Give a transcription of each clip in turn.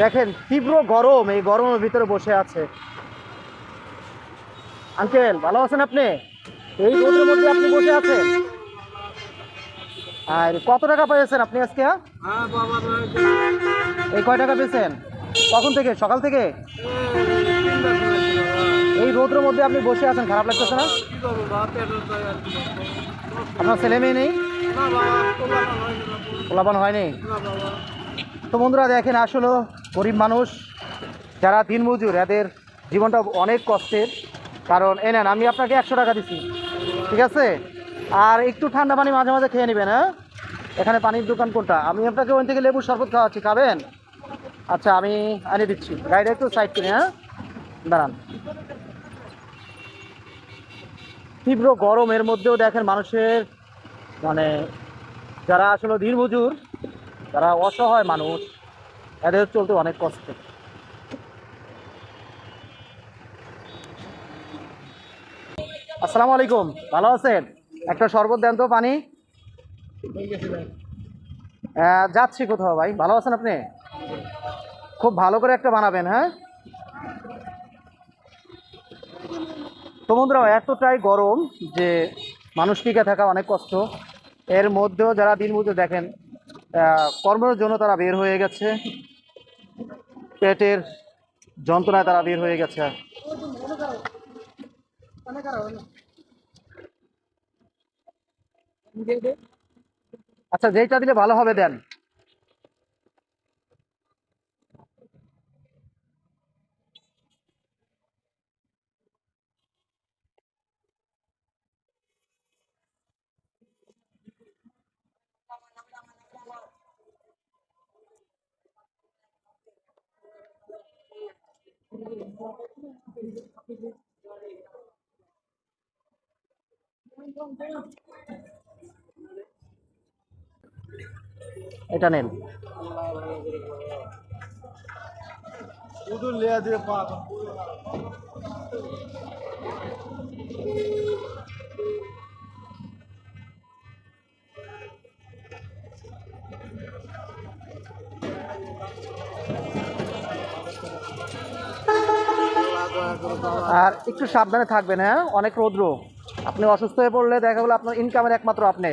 দেখেন, তীব্র গরম এই গরমের ভিতরে বসে আছে। আঙ্কেল, ভালো আছেন আপনি? এই রোদের মধ্যে আপনি বসে আছেন? আর কত টাকা পেয়েছেন আপনি আজকে হ্যাঁ? এই কয় টাকা পেয়েছেন? কখন থেকে? সকাল থেকে? এই রোদের মধ্যে আপনি বসে আছেন, খারাপ লাগতেছে না? আপনার ছেলে মেয়ে নেই? না বাবা তোলা হয়েছে না পোলাপান হয়নি? তো বন্ধুরা দেখেন, আসলে গরিব মানুষ যারা দিন মজুর, এদের জীবনটা অনেক কষ্টের। কারণ এ নেন, আমি আপনাকে একশো টাকা দিচ্ছি ঠিক আছে? আর একটু ঠান্ডা পানি মাঝে মাঝে খেয়ে নেবেন হ্যাঁ? এখানে পানির দোকান কোনটা? আমি আপনাকে ওই থেকে লেবুর শরবত খাওয়াচ্ছি, খাবেন? আচ্ছা আমি আনি দিচ্ছি। গাড়িটা একটু সাইড কিনে হ্যাঁ? দাঁড়ান। তীব্র গরমের মধ্যেও দেখেন মানুষের মানে যারা আসলে দিনমজুর যারা অসহায় মানুষ এদের চলতে অনেক কষ্ট। আসসালামু আলাইকুম ভালো আছেন? একটা শরবত দেন তো পানি? আহ, যাচ্ছি কোথাও ভাই ভালো আছেন আপনি? খুব ভালো করে একটা বানাবেন হ্যাঁ? বন্ধুরা এতটাই গরম যে মানুষ টিকে থাকা অনেক কষ্ট। এর মধ্যেও যারা দিনমজুর দেখেন আহ, কর্মের জন্য তারা বের হয়ে গেছে। পেটের যন্ত্রণায় তারা বের হয়ে গেছে। আচ্ছা যেইটা দিলে ভালো হবে দেন। এটা নেন। শুধু লেয়া দিয়ে পা আর একটু সাবধানে থাকবেন হ্যাঁ? অনেক রৌদ্র। আপনি অসুস্থ হয়ে পড়লে দেখা গেলো আপনার ইনকামের একমাত্র আপনি।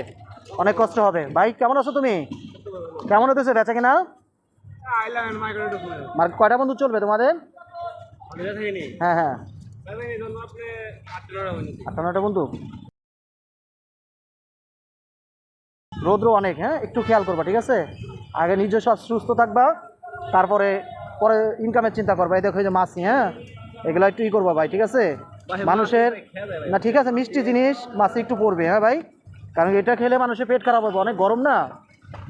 অনেক কষ্ট হবে। ভাই, কেমন আছো তুমি? কেমন হতেছে? বেচা কিনা? কয়টা বন্ধু চলবে তোমাদের? হ্যাঁ হ্যাঁ। আটটা বন্ধু। রৌদ্র অনেক হ্যাঁ? একটু খেয়াল করবা, ঠিক আছে? আগে নিজে সব সুস্থ থাকবা, তারপরে, পরে ইনকামের চিন্তা করবা। এই দেখো যে মাছি হ্যাঁ? এগুলো একটু ই করবা ভাই ঠিক আছে? মানুষের না ঠিক আছে মিষ্টি জিনিস মাছি একটু পড়বে হ্যাঁ ভাই? কারণ এটা খেলে মানুষের পেট খারাপ হবে অনেক গরম না?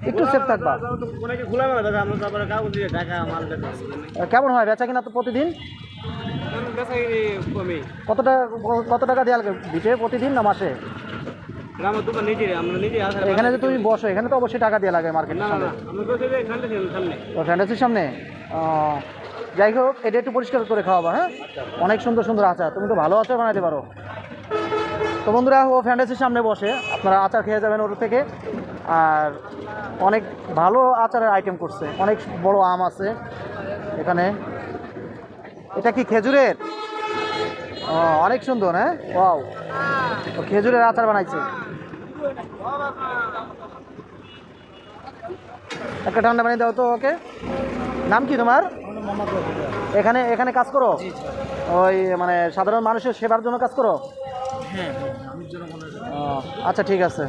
একটু সেফ থাকবা। কেমন হয় বেচা কিনা তো প্রতিদিন? কত টাকা কত টাকা দেওয়া লাগে দিতে প্রতিদিন না মাসে? এখানে যে তুমি বসো এখানে তো অবশ্যই টাকা দেওয়া লাগে মার্কেট সামনে। সামনে। যাই হোক, এটা একটু পরিষ্কার করে খাওয়াবা হ্যাঁ? অনেক সুন্দর সুন্দর আচার। তুমি তো ভালো আচার বানাতে পারো। তো বন্ধুরা, ও ফ্যান্টাসির সামনে বসে। আপনারা আচার খেয়ে যাবেন ওর থেকে। আর অনেক ভালো আচারের আইটেম করছে। অনেক বড় আম আছে এখানে। এটা কি খেজুরের? অনেক সুন্দর হ্যাঁ? ও খেজুরের আচার বানাইছে। একটা ঠান্ডা পানি দাও তো ওকে। নাম কি তোমার? এখানে এখানে কাজ করো? ওই মানে সাধারণ মানুষের সেবার জন্য কাজ করো? ও, আচ্ছা ঠিক আছে।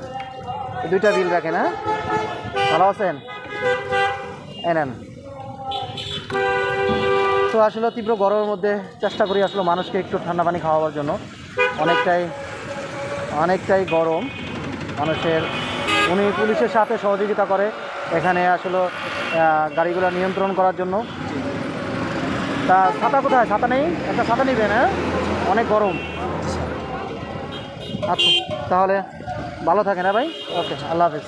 দুইটা বিল রাখেন হ্যাঁ? ভালো আছেন? এনেন তো আসলে তীব্র গরমের মধ্যে চেষ্টা করি আসলে মানুষকে একটু ঠান্ডা পানি খাওয়াবার জন্য। অনেকটাই অনেকটাই গরম। মানুষের উনি পুলিশের সাথে সহযোগিতা করে এখানে আসলে গাড়িগুলো নিয়ন্ত্রণ করার জন্য। তা ছাতা কোথায়? ছাতা নেই? একটা ছাতা নেবেন হ্যাঁ? অনেক গরম। আচ্ছা তাহলে ভালো থাকেন হ্যাঁ ভাই? ওকে, আল্লাহ হাফিজ।